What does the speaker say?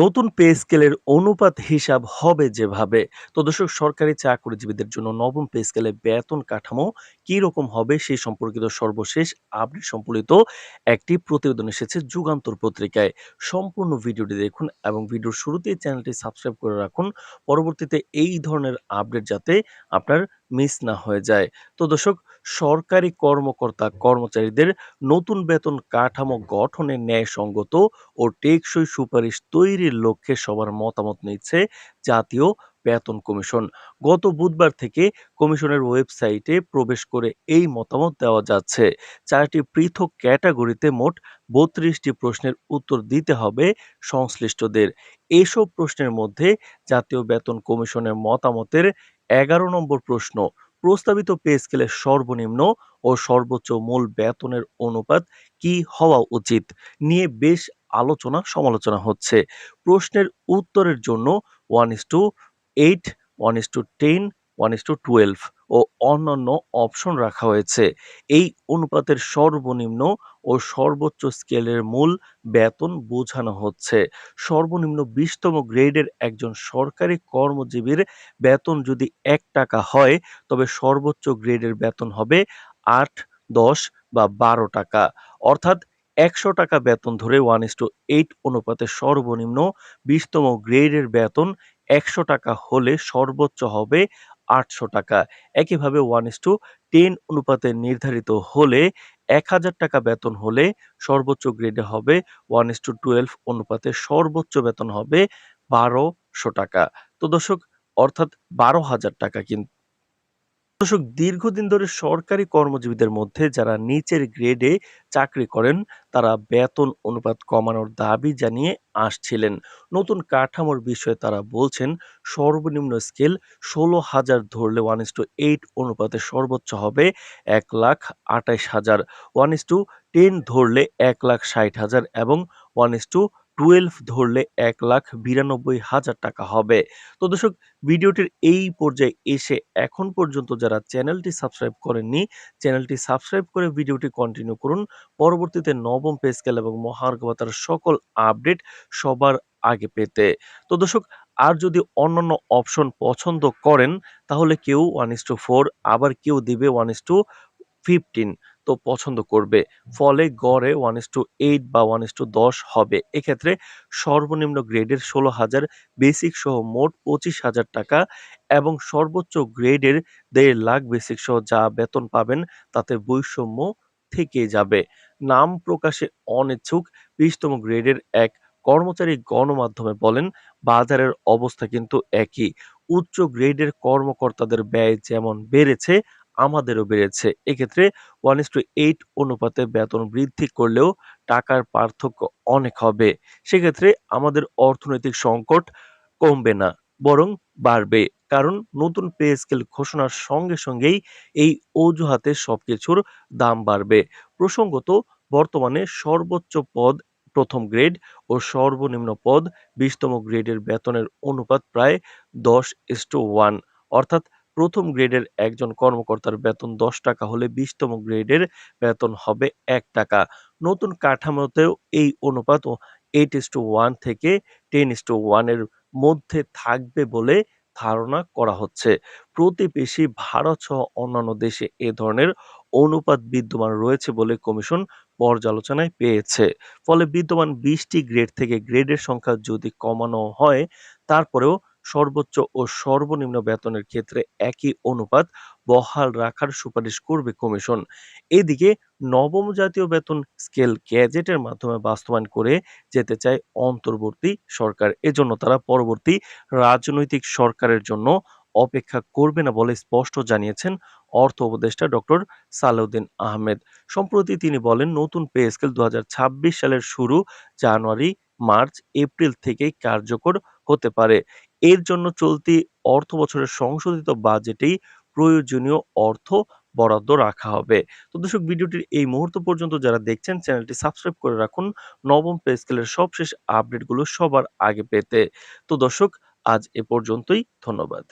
নতুন পে স্কেলের অনুপাত হিসাব হবে যেভাবে। তো দর্শক, সরকারি চাকরিজীবীদের জন্য নবম পে স্কেলে বেতন কাঠামো কি রকম হবে সেই সম্পর্কিত সর্বশেষ আপডেট সম্পর্কিত একটি প্রতিবেদন এসেছে যুগান্তর পত্রিকায়। সম্পূর্ণ ভিডিওটি দেখুন এবং ভিডিওর শুরুতেই চ্যানেলটি সাবস্ক্রাইব করে রাখুন। পরবর্তীতে এই ধরনের আপডেট যাতে আপনার মিস না হয়ে যায়। তো দর্শক সরকারি কর্মকর্তা কর্মচারীদের নতুন বেতন কাঠামো গঠনে ন্যায়সঙ্গত ও টেকসই সুপারিশ তৈরির লক্ষ্যে সবার মতামত নিচ্ছে জাতীয় বেতন কমিশন। গত বুধবার থেকে কমিশনের ওয়েবসাইটে প্রবেশ করে এই মতামত দেওয়া যাচ্ছে। চারটি পৃথক ক্যাটাগরিতে মোট বত্রিশটি প্রশ্নের উত্তর দিতে হবে সংশ্লিষ্টদের। এসব প্রশ্নের মধ্যে জাতীয় বেতন কমিশনের মতামতের এগারো নম্বর প্রশ্ন প্রস্তাবিত পে স্কেলের সর্বনিম্ন ও সর্বোচ্চ মূল বেতনের অনুপাত কি হওয়া উচিত নিয়ে বেশ আলোচনা সমালোচনা হচ্ছে। প্রশ্নের উত্তরের জন্য one is to eight one is to ten one is to twelve ও অন্যান্য অপশন রাখা হয়েছে। এই অনুপাতের সর্বনিম্ন ও সর্বোচ্চ স্কেলের মূল বেতন বোঝানো হচ্ছে। সর্বনিম্ন বিশতম গ্রেডের একজন সরকারি কর্মজীবীর বেতন যদি এক টাকা হয়, তবে সর্বোচ্চ গ্রেডের বেতন হবে আট, দশ বা বারো টাকা। অর্থাৎ একশো টাকা বেতন ধরে ওয়ান ইস টু এইট অনুপাতে সর্বনিম্ন বিশতম গ্রেডের বেতন একশো টাকা হলে সর্বোচ্চ হবে আটশো টাকা। একইভাবে ওয়ান ইস টু টেন অনুপাতে নির্ধারিত হলে এক হাজার টাকা বেতন হলে সর্বোচ্চ গ্রেডে হবে। ওয়ান ইস টু টুয়েলভ অনুপাতে সর্বোচ্চ বেতন হবে বারোশো টাকা। তো দর্শক, অর্থাৎ বারো হাজার টাকা কিন্তু দর্শক, দীর্ঘদিন ধরে সরকারি কর্মজীবীদের মধ্যে যারা নিচের গ্রেডে চাকরি করেন, তারা বেতন অনুপাত কমানোর দাবি জানিয়ে আসছিলেন। নতুন কাঠামোর বিষয়ে তারা বলছেন, সর্বনিম্ন স্কেল ষোলো হাজার ধরলে ওয়ান ইস টু এইট অনুপাতে সর্বোচ্চ হবে এক লাখ আটাইশ হাজার। ওয়ান ইস টু টেন ধরলে এক লাখ ষাট হাজার এবং ওয়ান ইস টু টুয়েলভ ধরলে এক লাখ বিরানব্বই হাজার টাকা হবে। তো দর্শক, ভিডিওটির এই পর্যায়ে এসে এখন পর্যন্ত যারা চ্যানেলটি সাবস্ক্রাইব করেননি, চ্যানেলটি সাবস্ক্রাইব করে ভিডিওটি কন্টিনিউ করুন। পরবর্তীতে নবম পে স্কেল এবং মহার্ঘ ভাতার সকল আপডেট সবার আগে পেতে। তো দর্শক, আর যদি অন্যান্য অপশন পছন্দ করেন, তাহলে কেউ ওয়ান টু ফোর আবার কেউ দিবে ওয়ান টু ফিফটিন তো পছন্দ করবে। ফলে গড়ে ওয়ান ইস টু এইট বা ওয়ান ইস টু দশ হবে। এক্ষেত্রে সর্বনিম্ন গ্রেডের ষোলো হাজার বেসিক সহ মোট পঁচিশ হাজার টাকা এবং সর্বোচ্চ গ্রেডের দেড় লাখ বেসিক সহ যা বেতন পাবেন তাতে বৈষম্য থেকে যাবে। নাম প্রকাশে অনিচ্ছুক, বিশতম গ্রেডের এক কর্মচারী গণমাধ্যমে বলেন, বাজারের অবস্থা কিন্তু একই। উচ্চ গ্রেডের কর্মকর্তাদের ব্যয় যেমন বেড়েছে আমাদেরও বেড়েছে। এক্ষেত্রে ওয়ান ইস টু এইট অনুপাতে বেতন বৃদ্ধি করলেও টাকার পার্থক্য অনেক হবে। সেক্ষেত্রে আমাদের অর্থনৈতিক সংকট কমবে না, বরং বাড়বে। কারণ নতুন পে স্কেল ঘোষণার সঙ্গে সঙ্গেই এই অজুহাতে সবকিছুর দাম বাড়বে। প্রসঙ্গত, বর্তমানে সর্বোচ্চ পদ প্রথম গ্রেড ও সর্বনিম্ন পদ বিশতম গ্রেডের বেতনের অনুপাত প্রায় দশ ইস টু ওয়ান। অর্থাৎ প্রথম গ্রেডের একজন কর্মকর্তার বেতন দশ টাকা হলে বিশতম গ্রেডের বেতন হবে এক টাকা। নতুন কাঠামোতেও এই অনুপাত এইট ইস টু ওয়ান থেকে টেন ইস টু ওয়ানের মধ্যে থাকবে বলে ধারণা করা হচ্ছে। প্রতিবেশী ভারত সহ অন্যান্য দেশে এ ধরনের অনুপাত বিদ্যমান রয়েছে বলে কমিশন পর্যালোচনায় পেয়েছে। ফলে বিদ্যমান বিশটি গ্রেড থেকে গ্রেডের সংখ্যা যদি কমানো হয়, তারপরেও সর্বোচ্চ ও সর্বনিম্ন বেতনের ক্ষেত্রে একই অনুপাত বহাল রাখার সুপারিশ করবে কমিশন। এদিকে নবম জাতীয় বেতন স্কেল গ্যাজেটের মাধ্যমে বাস্তবায়ন করে যেতে চায় অন্তর্বর্তী সরকার। এজন্য তারা পরবর্তী রাজনৈতিক সরকারের জন্য অপেক্ষা করবে না বলে স্পষ্ট জানিয়েছেন অর্থ উপদেষ্টা ডক্টর সালাউদ্দিন আহমেদ। সম্প্রতি তিনি বলেন, নতুন পে স্কেল দু হাজার ছাব্বিশ সালের শুরু জানুয়ারি, মার্চ, এপ্রিল থেকেই কার্যকর হতে পারে। এর জন্য চলতি অর্থ বছরের সংশোধিত বাজেটেই প্রয়োজনীয় অর্থ বরাদ্দ রাখা হবে। তো দর্শক, ভিডিওটির এই মুহূর্ত পর্যন্ত যারা দেখছেন, চ্যানেলটি সাবস্ক্রাইব করে রাখুন। নবম পে স্কেলের সবশেষ আপডেটগুলো সবার আগে পেতে। তো দর্শক, আজ এ পর্যন্তই, ধন্যবাদ।